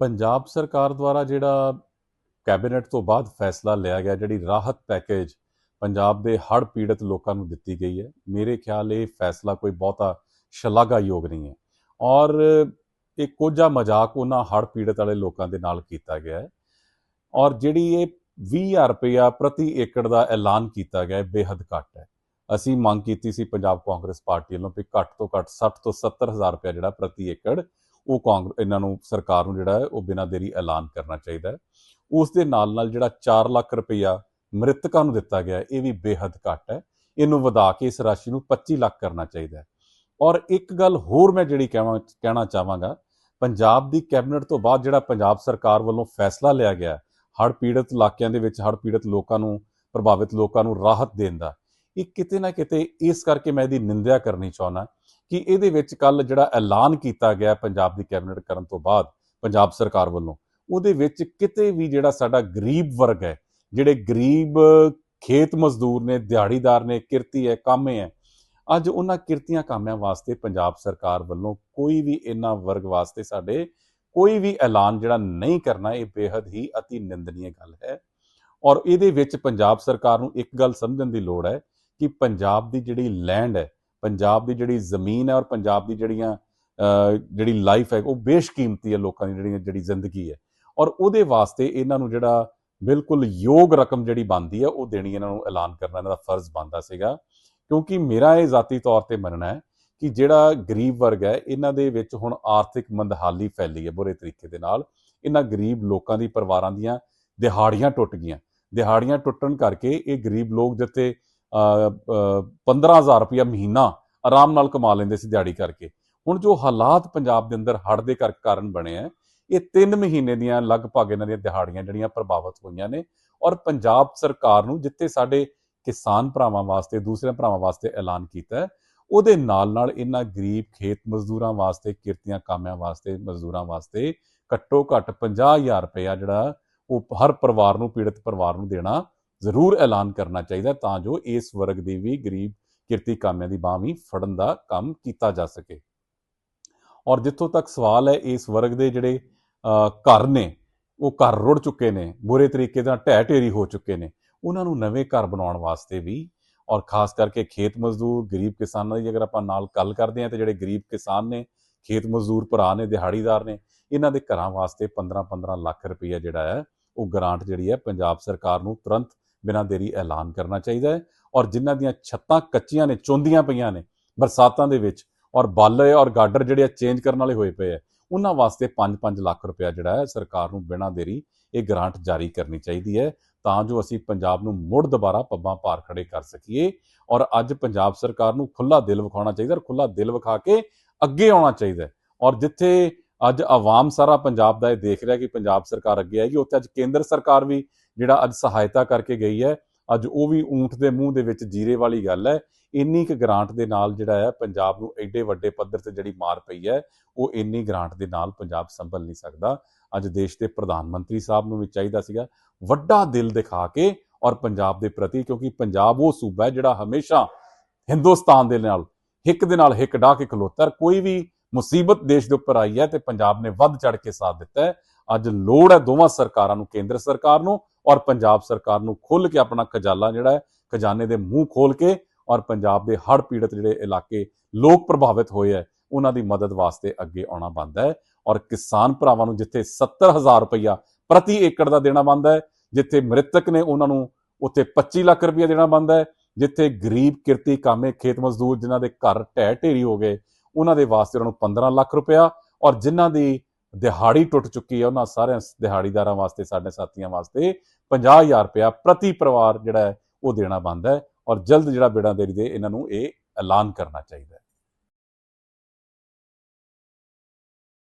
ਪੰਜਾਬ ਸਰਕਾਰ ਦੁਆਰਾ ਜਿਹੜਾ ਕੈਬਨਿਟ ਤੋਂ ਬਾਅਦ ਫੈਸਲਾ ਲਿਆ ਗਿਆ, ਜਿਹੜੀ ਰਾਹਤ ਪੈਕੇਜ ਪੰਜਾਬ ਦੇ ਹੜ੍ਹ ਪੀੜਤ ਲੋਕਾਂ ਨੂੰ ਦਿੱਤੀ ਗਈ ਹੈ, ਮੇਰੇ ਖਿਆਲ ਇਹ ਫੈਸਲਾ ਕੋਈ ਬਹੁਤਾ ਸ਼ਲਾਘਾਯੋਗ ਨਹੀਂ ਹੈ। ਔਰ ਇਹ ਕੋਝਾ ਮਜ਼ਾਕ ਉਹਨਾਂ ਹੜ੍ਹ ਪੀੜਤ ਵਾਲੇ ਲੋਕਾਂ ਦੇ ਨਾਲ ਕੀਤਾ ਗਿਆ ਹੈ। ਔਰ ਜਿਹੜੀ ਇਹ 20000 ਰੁਪਇਆ ਪ੍ਰਤੀ ਏਕੜ ਦਾ ਐਲਾਨ ਕੀਤਾ ਗਿਆ ਹੈ ਬੇहद ਘੱਟ ਹੈ। ਅਸੀਂ ਮੰਗ ਕੀਤੀ ਸੀ ਪੰਜਾਬ ਕਾਂਗਰਸ ਪਾਰਟੀ ਵੱਲੋਂ ਵੀ ਘੱਟ ਤੋਂ ਘੱਟ 60 ਤੋਂ 70 ਹਜ਼ਾਰ ਰੁਪਇਆ ਜਿਹੜਾ ਪ੍ਰਤੀ ਏਕੜ ਉਹ ਕਾਂਗਰਸ, ਇਹਨਾਂ ਨੂੰ ਸਰਕਾਰ ਨੂੰ ਜਿਹੜਾ ਹੈ, ਉਹ ਬਿਨਾਂ ਦੇਰੀ ਐਲਾਨ ਕਰਨਾ ਚਾਹੀਦਾ ਹੈ। ਉਸ ਦੇ ਨਾਲ ਨਾਲ ਜਿਹੜਾ 4 ਲੱਖ ਰੁਪਇਆ ਮ੍ਰਿਤਕਾਂ ਨੂੰ ਦਿੱਤਾ ਗਿਆ ਇਹ ਵੀ ਬੇਹੱਦ ਘੱਟ ਹੈ। ਇਹਨੂੰ ਵਧਾ ਕੇ ਇਸ ਰਾਸ਼ੀ ਨੂੰ 25 ਲੱਖ ਕਰਨਾ ਚਾਹੀਦਾ ਹੈ। ਔਰ ਇੱਕ ਗੱਲ ਹੋਰ ਮੈਂ ਜਿਹੜੀ ਕਹਾਂ ਕਹਿਣਾ ਚਾਹਾਂਗਾ, ਪੰਜਾਬ ਦੀ ਕੈਬਨਿਟ ਤੋਂ ਬਾਅਦ ਜਿਹੜਾ ਪੰਜਾਬ ਸਰਕਾਰ ਵੱਲੋਂ ਫੈਸਲਾ ਲਿਆ ਗਿਆ ਹੜ੍ਹ ਪੀੜਤ ਇਲਾਕਿਆਂ ਦੇ ਵਿੱਚ ਹੜ੍ਹ ਪੀੜਤ ਲੋਕਾਂ ਨੂੰ, ਪ੍ਰਭਾਵਿਤ ਲੋਕਾਂ ਨੂੰ ਰਾਹਤ ਦੇਣ ਦਾ, ਇਹ ਕਿਤੇ ਨਾ ਕਿਤੇ ਇਸ ਕਰਕੇ ਮੈਂ ਇਹਦੀ ਨਿੰਦਿਆ ਕਰਨੀ ਚਾਹੁੰਦਾ। ਕਿ ਇਹਦੇ ਵਿੱਚ ਕੱਲ ਜਿਹੜਾ ਐਲਾਨ ਕੀਤਾ ਗਿਆ ਪੰਜਾਬ ਦੀ ਕੈਬਨਿਟ ਕਰਨ ਤੋਂ ਬਾਅਦ, ਪੰਜਾਬ ਸਰਕਾਰ ਵੱਲੋਂ, ਉਹਦੇ ਵਿੱਚ ਕਿਤੇ ਵੀ ਜਿਹੜਾ ਸਾਡਾ ਗਰੀਬ ਵਰਗ ਹੈ, ਜਿਹੜੇ ਗਰੀਬ ਖੇਤ ਮਜ਼ਦੂਰ ਨੇ, ਦਿਹਾੜੀਦਾਰ ਨੇ, ਕਿਰਤੀ ਹੈ, ਕਾਮੇ ਹੈ, ਅੱਜ ਉਹਨਾਂ ਕਿਰਤੀਆਂ ਕਾਮਿਆਂ ਵਾਸਤੇ ਪੰਜਾਬ ਸਰਕਾਰ ਵੱਲੋਂ ਕੋਈ ਵੀ ਇਹਨਾਂ ਵਰਗ ਵਾਸਤੇ ਸਾਡੇ ਕੋਈ ਵੀ ਐਲਾਨ ਜਿਹੜਾ ਨਹੀਂ ਕਰਨਾ, ਇਹ ਬੇहद ਹੀ অতি ਨਿੰਦਨੀय ਗੱਲ ਹੈ। ਔਰ ਇਹਦੇ ਵਿੱਚ ਪੰਜਾਬ ਸਰਕਾਰ ਨੂੰ ਇੱਕ ਗੱਲ ਸਮਝਣ ਦੀ ਲੋੜ ਹੈ ਕਿ ਪੰਜਾਬ ਦੀ ਜਿਹੜੀ ਲੈਂਡ ਹੈ ਪੰਜਾਬ ਦੀ ਜਿਹੜੀ ਜ਼ਮੀਨ ਹੈ ਔਰ ਪੰਜਾਬ ਦੀ ਜਿਹੜੀਆਂ ਜਿਹੜੀ ਲਾਈਫ ਹੈ, ਉਹ ਬੇਸ਼ਕੀਮਤੀ ਹੈ ਲੋਕਾਂ ਦੀ ਜਿਹੜੀ ਜਿਹੜੀ ਜ਼ਿੰਦਗੀ ਹੈ। ਔਰ ਉਹਦੇ ਵਾਸਤੇ ਇਹਨਾਂ ਨੂੰ ਜਿਹੜਾ ਬਿਲਕੁਲ ਯੋਗ ਰਕਮ ਜਿਹੜੀ ਬਣਦੀ ਹੈ, ਉਹ ਦੇਣੀ ਇਹਨਾਂ ਨੂੰ ਐਲਾਨ ਕਰਨਾ, ਇਹਨਾਂ ਦਾ ਫਰਜ਼ ਬਣਦਾ ਸੀਗਾ। ਕਿਉਂਕਿ ਮੇਰਾ ਇਹ ਜ਼ਾਤੀ ਤੌਰ ਤੇ ਮੰਨਣਾ ਹੈ ਕਿ ਜਿਹੜਾ ਗਰੀਬ ਵਰਗ ਹੈ, ਇਹਨਾਂ ਦੇ ਵਿੱਚ ਹੁਣ ਆਰਥਿਕ ਮੰਦਹਾਲੀ ਫੈਲੀ ਹੈ ਬੁਰੇ ਤਰੀਕੇ ਦੇ ਨਾਲ। ਇਹਨਾਂ ਗਰੀਬ ਲੋਕਾਂ ਦੀ ਪਰਿਵਾਰਾਂ ਦੀਆਂ ਦਿਹਾੜੀਆਂ ਟੁੱਟ ਗਈਆਂ। ਦਿਹਾੜੀਆਂ ਟੁੱਟਣ ਕਰਕੇ ਇਹ ਗਰੀਬ ਲੋਕ ਜਿੱਥੇ 15000 ਰੁਪਇਆ ਮਹੀਨਾ ਆਰਾਮ ਨਾਲ ਕਮਾ ਲੈਂਦੇ ਸੀ ਦਿਹਾੜੀ ਕਰਕੇ। ਹੁਣ ਜੋ ਹਾਲਾਤ ਪੰਜਾਬ ਦੇ ਅੰਦਰ ਹੜ੍ਹ ਦੇ ਕਾਰਨ ਬਣੇ ਆ, ਇਹ 3 ਮਹੀਨੇ ਦੀਆਂ ਲਗਭਗ ਇਹਨਾਂ ਦੀਆਂ ਦਿਹਾੜੀਆਂ ਜਿਹੜੀਆਂ ਪ੍ਰਭਾਵਿਤ ਹੋਈਆਂ ਨੇ ਔਰ ਪੰਜਾਬ ਸਰਕਾਰ ਨੂੰ ਜਿੱਥੇ ਸਾਡੇ ਕਿਸਾਨ ਭਰਾਵਾਂ ਵਾਸਤੇ ਦੂਸਰੇ ਭਰਾਵਾਂ ਵਾਸਤੇ ਐਲਾਨ ਕੀਤਾ ਉਹਦੇ ਨਾਲ ਨਾਲ ਇਹਨਾਂ ਗਰੀਬ ਖੇਤ ਮਜ਼ਦੂਰਾਂ ਵਾਸਤੇ, ਕਿਰਤੀਆਂ ਕਾਮਿਆਂ ਵਾਸਤੇ, ਮਜ਼ਦੂਰਾਂ ਵਾਸਤੇ ਘੱਟੋ ਘੱਟ 50000 ਰੁਪਇਆ ਜਿਹੜਾ ਉਹ ਹਰ ਪਰਿਵਾਰ ਨੂੰ, ਪੀੜਤ ਪਰਿਵਾਰ ਨੂੰ ਦੇਣਾ ਜ਼ਰੂਰ ਐਲਾਨ ਕਰਨਾ ਚਾਹੀਦਾ ਤਾਂ ਜੋ ਇਸ ਵਰਗ ਦੀ ਵੀ ਗਰੀਬ ਕਿਰਤੀ ਕਾਮਿਆਂ ਦੀ ਬਾਹ ਵੀ ਫੜਨ ਦਾ ਕੰਮ ਕੀਤਾ ਜਾ ਸਕੇ। ਔਰ ਜਿੱਥੋਂ ਤੱਕ ਸਵਾਲ ਹੈ ਇਸ ਵਰਗ ਦੇ ਜਿਹੜੇ ਅਹ, ਘਰ ਨੇ ਉਹ ਘਰ ਰੁੜ ਚੁੱਕੇ ਨੇ ਬੁਰੇ ਤਰੀਕੇ ਨਾਲ ਢਹਿ ਢੇਰੀ ਹੋ ਚੁੱਕੇ ਨੇ ਉਹਨਾਂ ਨੂੰ ਨਵੇਂ ਘਰ ਬਣਾਉਣ ਵਾਸਤੇ ਵੀ ਔਰ ਖਾਸ ਕਰਕੇ ਖੇਤ ਮਜ਼ਦੂਰ ਗਰੀਬ ਕਿਸਾਨਾਂ ਦੀ ਅਗਰ ਆਪਾਂ ਨਾਲ ਗੱਲ ਕਰਦੇ ਹਾਂ ਤੇ ਜਿਹੜੇ ਗਰੀਬ ਕਿਸਾਨ ਨੇ ਖੇਤ ਮਜ਼ਦੂਰ ਭਰਾ ਨੇ ਦਿਹਾੜੀਦਾਰ ਨੇ ਇਹਨਾਂ ਦੇ ਘਰਾਂ ਵਾਸਤੇ 15-15 ਲੱਖ ਰੁਪਈਆ ਜਿਹੜਾ ਹੈ ਉਹ ਗ੍ਰਾਂਟ ਜਿਹੜੀ ਹੈ ਪੰਜਾਬ ਸਰਕਾਰ ਨੂੰ ਤੁਰੰਤ ਬਿਨਾਂ ਦੇਰੀ ਐਲਾਨ ਕਰਨਾ ਚਾਹੀਦਾ ਹੈ ਔਰ ਜਿਨ੍ਹਾਂ ਦੀਆਂ ਛੱਤਾਂ ਕੱਚੀਆਂ ਨੇ, ਚੋਂਦੀਆਂ ਪਈਆਂ ਨੇ, ਬਰਸਾਤਾਂ ਦੇ ਵਿੱਚ ਔਰ ਬਾਲੇ ਔਰ ਗਾਡਰ ਜਿਹੜੇ ਚੇਂਜ ਕਰਨ ਵਾਲੇ ਹੋਏ ਪਏ ਆ, ਉਹਨਾਂ ਵਾਸਤੇ 5-5 ਲੱਖ ਰੁਪਇਆ ਜਿਹੜਾ ਹੈ ਸਰਕਾਰ ਨੂੰ ਬਿਨਾਂ ਦੇਰੀ ਇਹ ਗ੍ਰਾਂਟ ਜਾਰੀ ਕਰਨੀ ਚਾਹੀਦੀ ਹੈ ਤਾਂ ਜੋ ਅਸੀਂ ਪੰਜਾਬ ਨੂੰ ਮੁੜ ਦੁਬਾਰਾ ਪੱਬਾਂ ਭਾਰ ਖੜੇ ਕਰ ਸਕੀਏ ਔਰ ਅੱਜ ਪੰਜਾਬ ਸਰਕਾਰ ਨੂੰ ਖੁੱਲਾ ਦਿਲ ਵਿਖਾਉਣਾ ਚਾਹੀਦਾ ਔਰ ਖੁੱਲਾ ਦਿਲ ਵਿਖਾ ਕੇ ਅੱਗੇ ਆਉਣਾ ਚਾਹੀਦਾ ਔਰ ਜਿੱਥੇ ਅੱਜ ਆਵਾਮ ਸਾਰਾ ਪੰਜਾਬ ਦਾ ਇਹ ਦੇਖ ਰਿਹਾ ਕਿ ਪੰਜਾਬ ਸਰਕਾਰ ਅੱਗੇ ਆਏਗੀ ਉੱਥੇ ਅੱਜ ਕੇਂਦਰ ਸਰਕਾਰ ਵੀ ਜਿਹੜਾ ਅੱਜ ਸਹਾਇਤਾ ਕਰਕੇ ਗਈ ਹੈ, ਅੱਜ ਉਹ ਵੀ ਊਂਠ ਦੇ ਮੂੰਹ ਦੇ ਵਿੱਚ ਜੀਰੇ ਵਾਲੀ ਗੱਲ ਹੈ। ਇੰਨੀ ਕੁ ਗ੍ਰਾਂਟ ਦੇ ਨਾਲ ਜਿਹੜਾ ਹੈ ਪੰਜਾਬ ਨੂੰ ਐਡੇ ਵੱਡੇ ਪੱਧਰ ਤੇ ਜਿਹੜੀ ਮਾਰ ਪਈ ਹੈ, ਉਹ ਇੰਨੀ ਗ੍ਰਾਂਟ ਦੇ ਨਾਲ ਪੰਜਾਬ ਸੰਭਲ ਨਹੀਂ ਸਕਦਾ। ਅੱਜ ਦੇਸ਼ ਦੇ ਪ੍ਰਧਾਨ ਮੰਤਰੀ ਸਾਹਿਬ ਨੂੰ ਵੀ ਚਾਹੀਦਾ ਸੀਗਾ ਵੱਡਾ ਦਿਲ ਦਿਖਾ ਕੇ ਔਰ ਪੰਜਾਬ ਦੇ ਪ੍ਰਤੀ, ਕਿਉਂਕਿ ਪੰਜਾਬ ਉਹ ਸੂਬਾ ਹੈ ਜਿਹੜਾ ਹਮੇਸ਼ਾ ਹਿੰਦੁਸਤਾਨ ਦੇ ਨਾਲ ਹਿੱਕ ਦੇ ਨਾਲ ਹਿੱਕ ਡਾਹ ਕੇ ਖਲੋਤਾ ਹੈ। ਕੋਈ ਵੀ ਮੁਸੀਬਤ ਦੇਸ਼ ਦੇ ਉੱਪਰ ਆਈ ਹੈ ਤੇ ਪੰਜਾਬ ਨੇ ਵੱਧ ਚੜ ਕੇ ਸਾਥ ਦਿੱਤਾ ਹੈ। ਅੱਜ ਲੋੜ ਹੈ ਦੋਵਾਂ ਸਰਕਾਰਾਂ ਨੂੰ, ਕੇਂਦਰ ਸਰਕਾਰ ਨੂੰ ਔਰ ਪੰਜਾਬ ਸਰਕਾਰ ਨੂੰ ਖੁੱਲ ਕੇ ਆਪਣਾ ਖਜ਼ਾਨਾ ਜਿਹੜਾ ਹੈ, ਖਜ਼ਾਨੇ ਦੇ ਮੂੰਹ ਖੋਲ ਕੇ ਔਰ ਪੰਜਾਬ ਦੇ ਹੜ੍ਹ ਪੀੜਤ ਜਿਹੜੇ ਇਲਾਕੇ ਲੋਕ ਪ੍ਰਭਾਵਿਤ ਹੋਏ ਹੈ, ਉਹਨਾਂ ਦੀ ਮਦਦ ਵਾਸਤੇ ਅੱਗੇ ਆਉਣਾ ਬਣਦਾ ਹੈ ਔਰ ਕਿਸਾਨ ਭਰਾਵਾਂ ਨੂੰ ਜਿੱਥੇ 70000 ਰੁਪਇਆ ਪ੍ਰਤੀ ਏਕੜ ਦਾ ਦੇਣਾ ਬਣਦਾ ਹੈ, ਜਿੱਥੇ ਮ੍ਰਿਤਕ ਨੇ ਉਹਨਾਂ ਨੂੰ ਉੱਥੇ 25 ਲੱਖ ਰੁਪਇਆ ਦੇਣਾ ਬਣਦਾ ਹੈ, ਜਿੱਥੇ ਗਰੀਬ ਕਿਰਤੀ ਕਾਮੇ ਖੇਤ ਮਜ਼ਦੂਰ ਜਿਨ੍ਹਾਂ ਦੇ ਘਰ ਢਹਿ ਢੇਰੀ ਹੋ ਗਏ, ਉਹਨਾਂ ਦੇ ਵਾਸਤੇ ਉਹਨਾਂ ਨੂੰ 15 ਲੱਖ ਰੁਪਇਆ ਔਰ ਜਿਨ੍ਹਾਂ ਦੀ ਦਿਹਾੜੀ ਟੁੱਟ ਚੁੱਕੀ ਹੈ ਉਹਨਾਂ ਸਾਰਿਆਂ ਦਿਹਾੜੀਦਾਰਾਂ ਵਾਸਤੇ, ਸਾਡੇ ਸਾਥੀਆਂ ਵਾਸਤੇ 50000 ਰੁਪਇਆ ਪ੍ਰਤੀ ਪਰਿਵਾਰ ਜਿਹੜਾ ਹੈ, ਉਹ ਦੇਣਾ ਬਣਦਾ ਹੈ ਔਰ ਜਲਦ ਜਿਹੜਾ ਬੇੜਾ ਦੇਰੀ ਦੇ, ਇਹਨਾਂ ਨੂੰ ਇਹ ਐਲਾਨ ਕਰਨਾ ਚਾਹੀਦਾ ਹੈ।